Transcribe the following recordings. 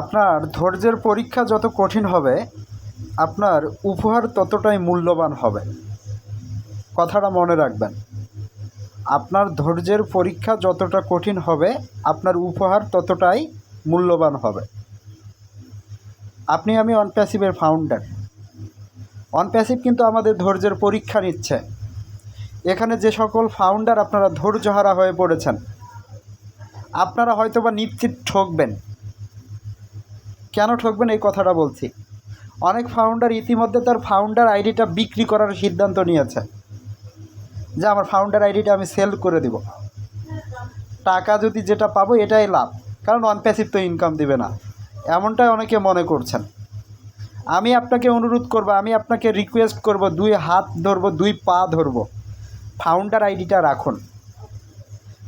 আপনার ধৈর্যের পরীক্ষা যত কঠিন হবে, আপনার উপহার ততটাই মূল্যবান হবে। কথাটা মনে রাখবেন। আপনার ধৈর্যের পরীক্ষা যতটা কঠিন হবে, আপনার উপহার ততটাই মূল্যবান হবে। আপনি আমি অনপ্যাসিভের ফাউন্ডার অনপ্যাসিভ কিন্তু আমাদের ধৈর্যের পরীক্ষা নিচ্ছে। এখানে যে সকল ফাউন্ডার আপনারা ধৈর্যহারা হয়ে পড়েছেন, আপনারা হয়তোবা নিশ্চিত ঠকবেন। কেন ঠকবেন এই কথাটা বলছি? অনেক ফাউন্ডার ইতিমধ্যে তার ফাউন্ডার আইডিটা বিক্রি করার সিদ্ধান্ত নিয়েছে। যে আমার ফাউন্ডার আইডিটা আমি সেল করে দিব। টাকা যদি যেটা পাবো এটাই লাভ। কারণ অনপ্যাসিভ তো ইনকাম দিবে না। এমনটাই অনেকে মনে করছেন। আমি আপনাকে অনুরোধ করব, আমি আপনাকে রিকোয়েস্ট করব, দুই হাত ধরবো, দুই পা ধরবো। ফাউন্ডার আইডিটা রাখুন।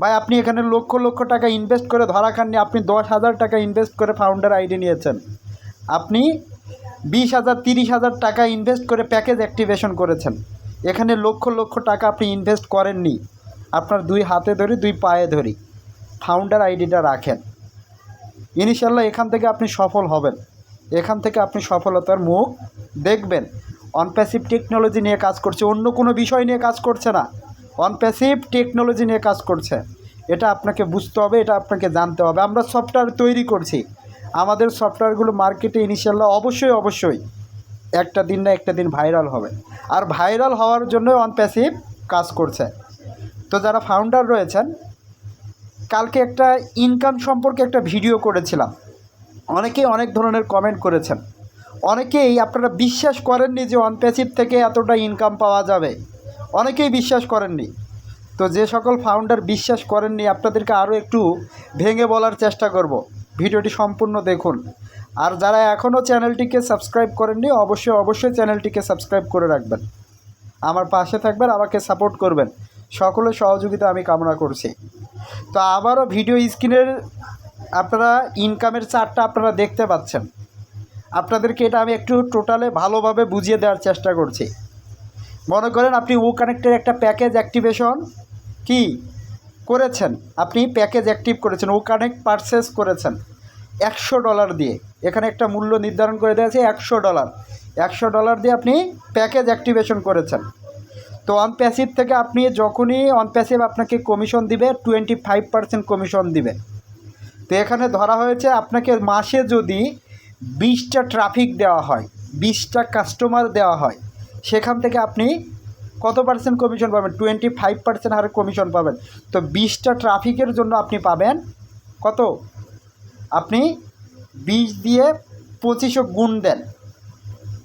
ভাই, আপনি এখানে লক্ষ লক্ষ টাকা ইনভেস্ট করে ধরা খাননি আপনি দশ হাজার টাকা ইনভেস্ট করে ফাউন্ডার আইডি নিয়েছেন। আপনি বিশ হাজার, তিরিশ হাজার টাকা ইনভেস্ট করে প্যাকেজ অ্যাক্টিভেশন করেছেন। এখানে লক্ষ লক্ষ টাকা আপনি ইনভেস্ট করেননি আপনার দুই হাতে ধরি, দুই পায়ে ধরি। ফাউন্ডার আইডিটা রাখেন। ইনশাল্লাহ এখান থেকে আপনি সফল হবেন। এখান থেকে আপনি সফলতার মুখ দেখবেন। অনপ্যাসিভ টেকনোলজি নিয়ে কাজ করছে, অন্য কোনো বিষয় নিয়ে কাজ করছে না। অনপ্যাসিভ টেকনোলজি নিয়ে কাজ করছে। এটা আপনাকে বুঝতে হবে, এটা আপনাকে জানতে হবে। আমরা সফটওয়্যার তৈরি করছি। আমাদের সফটওয়্যারগুলো মার্কেটে ইনিশিয়াল্লাহ অবশ্যই অবশ্যই একটা দিন না একটা দিন ভাইরাল হবে। আর ভাইরাল হওয়ার জন্য অনপ্যাসিভ কাজ করছে। তো যারা ফাউন্ডার রয়েছেন, কালকে একটা ইনকাম সম্পর্কে একটা ভিডিও করেছিলাম। অনেকেই অনেক ধরনের কমেন্ট করেছেন। অনেকেই আপনারা বিশ্বাস করেননি যে অনপ্যাসিভ থেকে এতটা ইনকাম পাওয়া যাবে। অনেকেই বিশ্বাস করেননি। তো যে সকল ফাউন্ডার বিশ্বাস করেননি, আপনাদেরকে আরও একটু ভেঙে বলার চেষ্টা করব। ভিডিওটি সম্পূর্ণ দেখুন। আর যারা এখনও চ্যানেলটিকে সাবস্ক্রাইব করেননি, অবশ্যই অবশ্যই চ্যানেলটিকে সাবস্ক্রাইব করে রাখবেন। আমার পাশে থাকবেন, আমাকে সাপোর্ট করবেন। সকলের সহযোগিতা আমি কামনা করছি। তো আবারও ভিডিও স্ক্রিনের আপনারা ইনকামের চার্টটা আপনারা দেখতে পাচ্ছেন। আপনাদেরকে এটা আমি একটু টোটালে ভালোভাবে বুঝিয়ে দেওয়ার চেষ্টা করছি। মনে করেন আপনি ও কানেক্টের একটা প্যাকেজ অ্যাক্টিভেশন কি করেছেন? আপনি প্যাকেজ অ্যাক্টিভ করেছেন, ও কানেক্ট পারচেস করেছেন। একশো ডলার দিয়ে। এখানে একটা মূল্য নির্ধারণ করে দেওয়া আছে একশো ডলার একশো ডলার দিয়ে আপনি প্যাকেজ অ্যাক্টিভেশন করেছেন। তো অনপ্যাসিভ থেকে আপনি যখনই অনপ্যাসিভ আপনাকে কমিশন দিবে টোয়েন্টি ফাইভ পার্সেন্ট কমিশন দিবে। তো এখানে ধরা হয়েছে আপনাকে মাসে যদি বিশটা ট্রাফিক দেওয়া হয়, বিশটা কাস্টমার দেওয়া হয় সেখান থেকে আপনি কত পার্সেন্ট কমিশন পাবেন? টোয়েন্টি ফাইভ পার্সেন্ট হারে কমিশন পাবেন। তো বিশটা ট্রাফিকের জন্য আপনি পাবেন কত? আপনি বিশ দিয়ে পঁচিশশো গুণ দেন।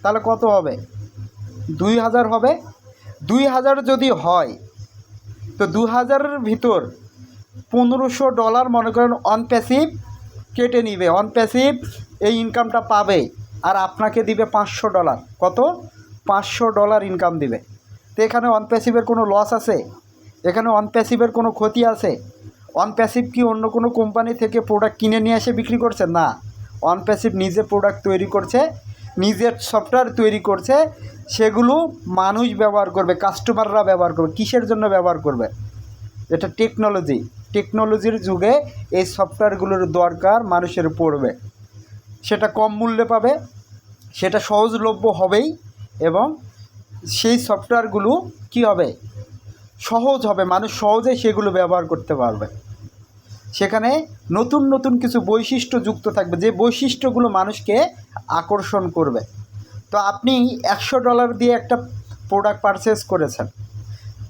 তাহলে কত হবে? দুই হাজার হবে। দুই হাজার যদি হয়, তো দু হাজারের ভিতর পনেরোশো ডলার মনে করেন অনপ্যাসিভ কেটে নিবে। অনপ্যাসিভ এই ইনকামটা পাবে আর আপনাকে দিবে পাঁচশো ডলার কত? পাঁচশো ডলার ইনকাম দিবে। তো এখানে অনপ্যাসিভের কোনো লস আছে? এখানে অনপ্যাসিভের কোনো ক্ষতি আছে? অনপ্যাসিভ কি অন্য কোনো কোম্পানি থেকে প্রোডাক্ট কিনে নিয়ে এসে বিক্রি করছে? না। অনপ্যাসিভ নিজে প্রোডাক্ট তৈরি করছে, নিজের সফটওয়্যার তৈরি করছে, সেগুলো মানুষ ব্যবহার করবে কাস্টমাররা ব্যবহার করবে, কিসের জন্য ব্যবহার করবে? এটা টেকনোলজি টেকনোলজির যুগে এই সফটওয়্যারগুলোর দরকার মানুষের পড়বে। সেটা কম মূল্যে পাবে, সেটা সহজলভ্য হবেই এবং সেই সফটওয়্যারগুলো কি হবে? সহজ হবে। মানুষ সহজে সেগুলো ব্যবহার করতে পারবে। সেখানে নতুন নতুন কিছু বৈশিষ্ট্য যুক্ত থাকবে। যে বৈশিষ্ট্যগুলো মানুষকে আকর্ষণ করবে। তো আপনি একশো ডলার দিয়ে একটা প্রোডাক্ট পারচেস করেছেন।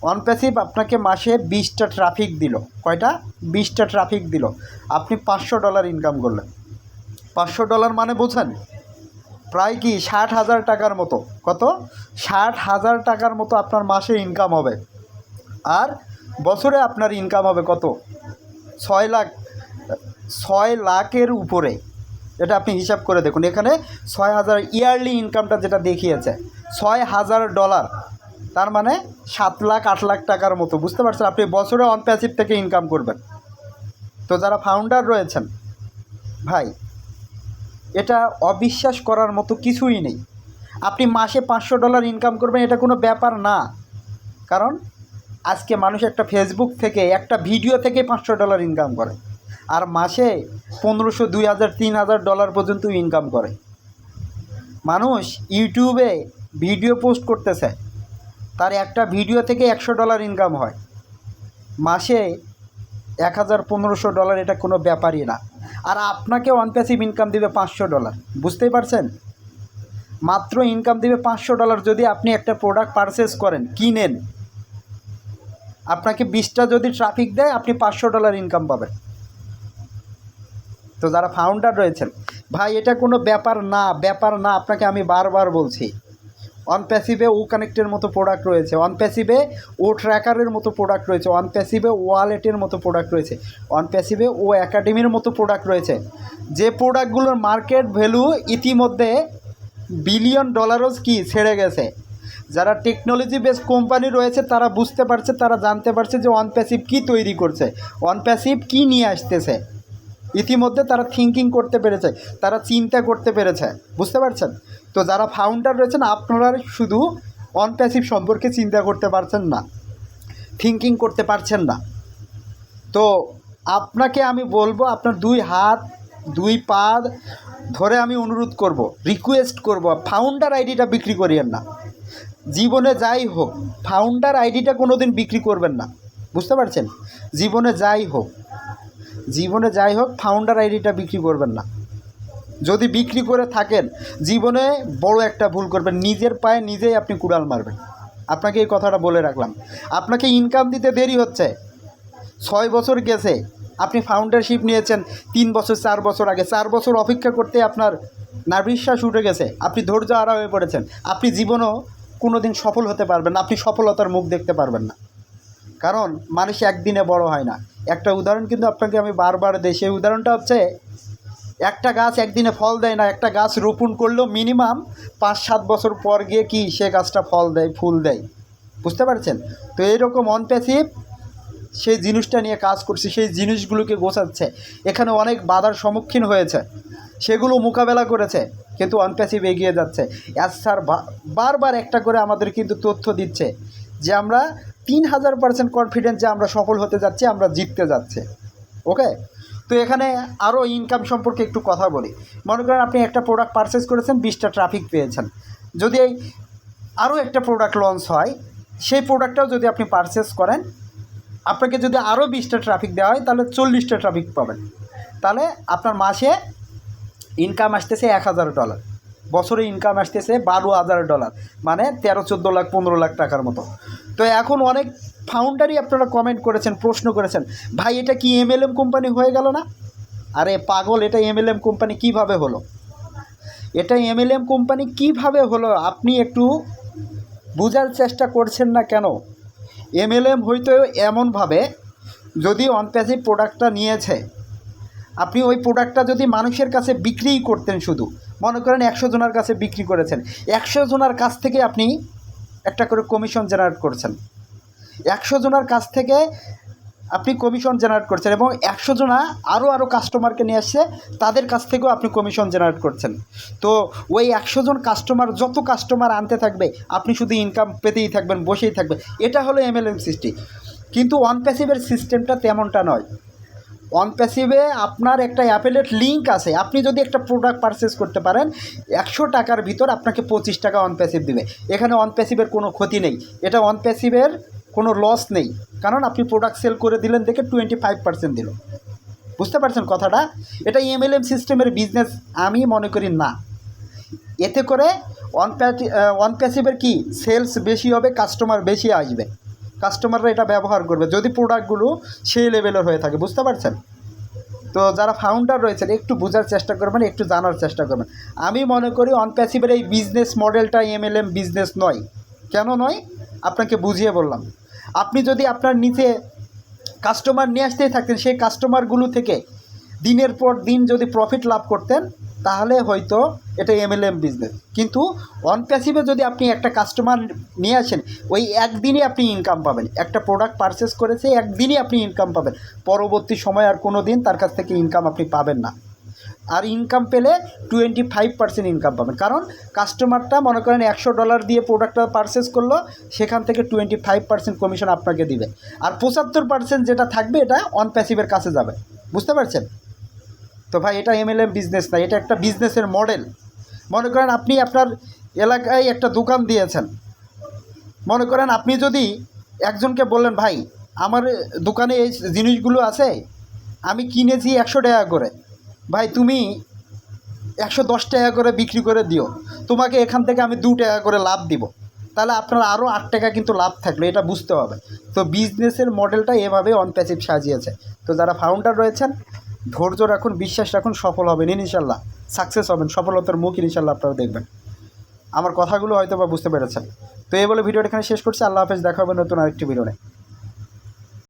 অনপ্যাসিভ আপনাকে মাসে বিশটা ট্রাফিক দিল। কয়টা? বিশটা ট্রাফিক দিল। আপনি পাঁচশো ডলার ইনকাম করলেন। পাঁচশো ডলার মানে বোঝেন? প্রায় কি ষাট হাজার টাকার মতো? কত? ষাট হাজার টাকার মতো আপনার মাসে ইনকাম হবে। আর বছরে আপনার ইনকাম হবে কত? ছয় লাখ, ছয় লাখের উপরে। এটা আপনি হিসাব করে দেখুন। এখানে ছয় হাজার ইয়ারলি ইনকামটা যেটা দেখিয়েছে, ছয় হাজার ডলার তার মানে সাত লাখ, আট লাখ টাকার মতো। বুঝতে পারছেন? আপনি বছরে অনপ্যাসিভ থেকে ইনকাম করবেন। তো যারা ফাউন্ডার রয়েছেন, ভাই এটা অবিশ্বাস করার মতো কিছুই নেই। আপনি মাসে পাঁচশো ডলার ইনকাম করবেন, এটা কোনো ব্যাপার না। কারণ আজকে মানুষ একটা ফেসবুক থেকে, একটা ভিডিও থেকে পাঁচশো ডলার ইনকাম করে। আর মাসে পনেরোশো, দুই হাজার, তিন হাজার ডলার পর্যন্ত ইনকাম করে। মানুষ ইউটিউবে ভিডিও পোস্ট করতেছে। তার একটা ভিডিও থেকে একশো ডলার ইনকাম হয়। মাসে এক হাজার পনেরোশো ডলার এটা কোনো ব্যাপারই না। আর আপনাকে ওয়ান প্যাসিভ ইনকাম দিবে পাঁচশো ডলার। বুঝতেই পারছেন? মাত্র ইনকাম দিবে পাঁচশো ডলার যদি আপনি একটা প্রোডাক্ট পারচেস করেন, কিনেন। আপনাকে বিশটা যদি ট্রাফিক দেয়, আপনি পাঁচশো ডলার ইনকাম পাবেন। তো যারা ফাউন্ডার রয়েছেন, ভাই, এটা কোনো ব্যাপার না ব্যাপার না, আপনাকে আমি বারবার বলছি। অন প্যাসিভে ও কানেক্টের মতো প্রোডাক্ট রয়েছে। অন প্যাসিভে ও ট্র্যাকারের মতো প্রোডাক্ট রয়েছে। অন প্যাসিভে ওয়ালেটের মতো প্রোডাক্ট রয়েছে। অন প্যাসিভে ও একাডেমির মতো প্রোডাক্ট রয়েছে। যে প্রোডাক্টগুলোর মার্কেট ভ্যালু ইতিমধ্যে বিলিয়ন ডলারও কি ছেড়ে গেছে। যারা টেকনোলজি বেস কোম্পানি রয়েছে, তারা বুঝতে পারছে, তারা জানতে পারছে যে অন প্যাসিভ কী তৈরি করছে। অন প্যাসিভ কী নিয়ে আসতেছে। ইতিমধ্যে তারা থিঙ্কিং করতে পেরেছে, তারা চিন্তা করতে পেরেছে। বুঝতে পারছেন? তো যারা ফাউন্ডার রয়েছেন, আপনারা শুধু অন প্যাসিভ সম্পর্কে চিন্তা করতে পারছেন না থিঙ্কিং করতে পারছেন না। তো আপনাকে আমি বলব, আপনার দুই হাত, দুই পা ধরে আমি অনুরোধ করব রিকোয়েস্ট করব ফাউন্ডার আইডিটা বিক্রি করিয়েন না। জীবনে যাই হোক ফাউন্ডার আইডিটা কোনো দিন বিক্রি করবেন না। বুঝতে পারছেন? জীবনে যাই হোক, জীবনে যাই হোক ফাউন্ডার আইডিটা বিক্রি করবেন না। যদি বিক্রি করে থাকেন, জীবনে বড় একটা ভুল করবেন, নিজের পায়ে নিজেই আপনি কুড়াল মারবেন। আপনাকে এই কথাটা বলে রাখলাম। আপনাকে ইনকাম দিতে দেরি হচ্ছে। ছয় বছর গেছে, আপনি ফাউন্ডারশিপ নিয়েছেন, তিন বছর, চার বছর আগে। চার বছর অপেক্ষা করতে আপনার নার্ভিশ্বাস উঠে গেছে। আপনি ধৈর্য হারা হয়ে পড়েছেন। আপনি জীবনও কোনো দিন সফল হতে পারবেন না। আপনি সফলতার মুখ দেখতে পারবেন না। কারণ মানুষ একদিনে বড় হয় না। একটা উদাহরণ কিন্তু আপনাকে আমি বারবার দিই। সেই উদাহরণটা হচ্ছে একটা গাছ একদিনে ফল দেয় না, একটা গাছ রোপণ করলেও মিনিমাম পাঁচ, সাত বছর পর গিয়ে কি সে গাছটা ফল দেয়, ফুল দেয়। বুঝতে পারছেন? তো এইরকম অনপ্যাসিভ সেই জিনিসটা নিয়ে কাজ করছে, সেই জিনিসগুলোকে গোছাচ্ছে। এখানে অনেক বাধার সম্মুখীন হয়েছে। সেগুলো মোকাবেলা করেছে, কিন্তু অনপ্যাসিভ এগিয়ে যাচ্ছে। অ্যাজ স্যার বারবার একটা করে আমাদের কিন্তু তথ্য দিচ্ছে যে আমরা তিন হাজার পার্সেন্ট কনফিডেন্স যে আমরা সফল হতে যাচ্ছি, আমরা জিততে যাচ্ছে। ওকে তো এখানে আরও ইনকাম সম্পর্কে একটু কথা বলি। মনে করেন আপনি একটা প্রোডাক্ট পারচেস করেছেন, বিশটা ট্রাফিক পেয়েছেন। যদি এই আরও একটা প্রোডাক্ট লঞ্চ হয়, সেই প্রোডাক্টটাও যদি আপনি পারচেস করেন, আপনাকে যদি আরও বিশটা ট্রাফিক দেওয়া হয়, তাহলে চল্লিশটা ট্রাফিক পাবেন। তাহলে আপনার মাসে ইনকাম আসতেছে এক হাজার ডলার বছরে ইনকাম আসতেছে বারো হাজার ডলার মানে তেরো, চোদ্দ লাখ, পনেরো লাখ টাকার মতো। তো এখন অনেক ফাউন্ডারই আপনারা কমেন্ট করেছেন, প্রশ্ন করেছেন, ভাই, এটা কি এমএলএম কোম্পানি হয়ে গেল না? আরে পাগল, এটা এমএলএম কোম্পানি কীভাবে হলো? এটা এমএলএম কোম্পানি কীভাবে হলো? আপনি একটু বোঝার চেষ্টা করছেন না কেন? এমএলএম হয়তো এমনভাবে যদি অনপ্যাসিভ প্রোডাক্টটা নিয়েছে আপনি ওই প্রোডাক্টটা যদি মানুষের কাছে বিক্রিই করতেন শুধু, মনে করেন একশো জনের কাছে বিক্রি করেছেন, একশো জনের কাছ থেকে আপনি একটা করে কমিশন জেনারেট করছেন। একশো জনের কাছ থেকে আপনি কমিশন জেনারেট করছেন এবং একশো জনা আরও আরও কাস্টমারকে নিয়ে আসছে তাদের কাছ থেকেও আপনি কমিশন জেনারেট করছেন। তো ওই একশো জন কাস্টমার যত কাস্টমার আনতে থাকবে, আপনি শুধু ইনকাম পেতেই থাকবেন, বসেই থাকবেন। এটা হলো এমএলএম সিস্টেম কিন্তু ওয়ান প্যাসিভের সিস্টেমটা তেমনটা নয়। অন প্যাসিভে আপনার একটা অ্যাপেলেট লিঙ্ক আছে। আপনি যদি একটা প্রোডাক্ট পারচেস করতে পারেন, একশো টাকার ভিতর আপনাকে পঁচিশ টাকা অন প্যাসিভ দেবে। এখানে অন প্যাসিভের কোনো ক্ষতি নেই। এটা অন প্যাসিভের কোনো লস নেই। কারণ আপনি প্রোডাক্ট সেল করে দিলেন দেখে টোয়েন্টি ফাইভ পার্সেন্ট দিল। বুঝতে পারছেন কথাটা? এটা এমএলএম সিস্টেমের বিজনেস আমি মনে করি না। এতে করে অন প্যাসিভের কি? সেলস বেশি হবে কাস্টমার বেশি আসবে। কাস্টমাররা এটা ব্যবহার করবে। যদি প্রোডাক্টগুলো সেই লেভেলের হয়ে থাকে, বুঝতে পারছেন? তো যারা ফাউন্ডার রয়েছেন, একটু বোঝার চেষ্টা করবেন, একটু জানার চেষ্টা করবেন। আমি মনে করি অনপ্যাসিভের এই বিজনেস মডেলটা এমএলএম বিজনেস নয়। কেন নয়? আপনাকে বুঝিয়ে বললাম। আপনি যদি আপনার নিচে কাস্টমার নিয়ে আসতেই থাকতেন, সেই কাস্টমারগুলো থেকে দিনের পর দিন যদি প্রফিট লাভ করতেন তাহলে হয়তো এটা এম এমএলএম বিজনেস কিন্তু অন প্যাসিভে যদি আপনি একটা কাস্টমার নিয়ে আসেন, ওই একদিনই আপনি ইনকাম পাবেন। একটা প্রোডাক্ট পারচেস করেছে একদিনই আপনি ইনকাম পাবেন। পরবর্তী সময় আর কোনো দিন তার কাছ থেকে ইনকাম আপনি পাবেন না। আর ইনকাম পেলে টোয়েন্টি ফাইভ পার্সেন্ট ইনকাম পাবেন। কারণ কাস্টমারটা মনে করেন একশো ডলার দিয়ে প্রোডাক্টটা পারচেস করল, সেখান থেকে টোয়েন্টি ফাইভ পার্সেন্ট কমিশন আপনাকে দিবে। আর পঁচাত্তর পার্সেন্ট যেটা থাকবে, এটা অন প্যাসিভের কাছে যাবে। বুঝতে পারছেন? তো ভাই, এটা এমএলএম বিজনেস না, এটা একটা বিজনেসের মডেল মনে করেন আপনি আপনার এলাকায় একটা দোকান দিয়েছেন। মনে করেন আপনি যদি একজনকে বললেন, ভাই, আমার দোকানে এই জিনিসগুলো আছে, আমি কিনেছি একশো টাকা করে। ভাই, তুমি একশো দশ টাকা করে বিক্রি করে দিও। তোমাকে এখান থেকে আমি দু টাকা করে লাভ দিব। তাহলে আপনার আরও আট টাকা কিন্তু লাভ থাকল, এটা বুঝতে হবে। তো বিজনেসের মডেলটা এভাবে অনপ্যাসিভ সাজিয়েছে। তো যারা ফাউন্ডার রয়েছেন ধৈর্য রাখুন, বিশ্বাস রাখুন, সফল হবেন ইনশাল্লাহ সাকসেস হবেন, সফলতার মুখ ইনশাল্লাহ আপনারা দেখবেন। আমার কথাগুলো হয়তো বা বুঝতে পেরেছেন। তো এই বলে ভিডিওটা এখানে শেষ করছি। আল্লাহ হাফেজ, দেখা হবে নতুন আরেকটি ভিডিও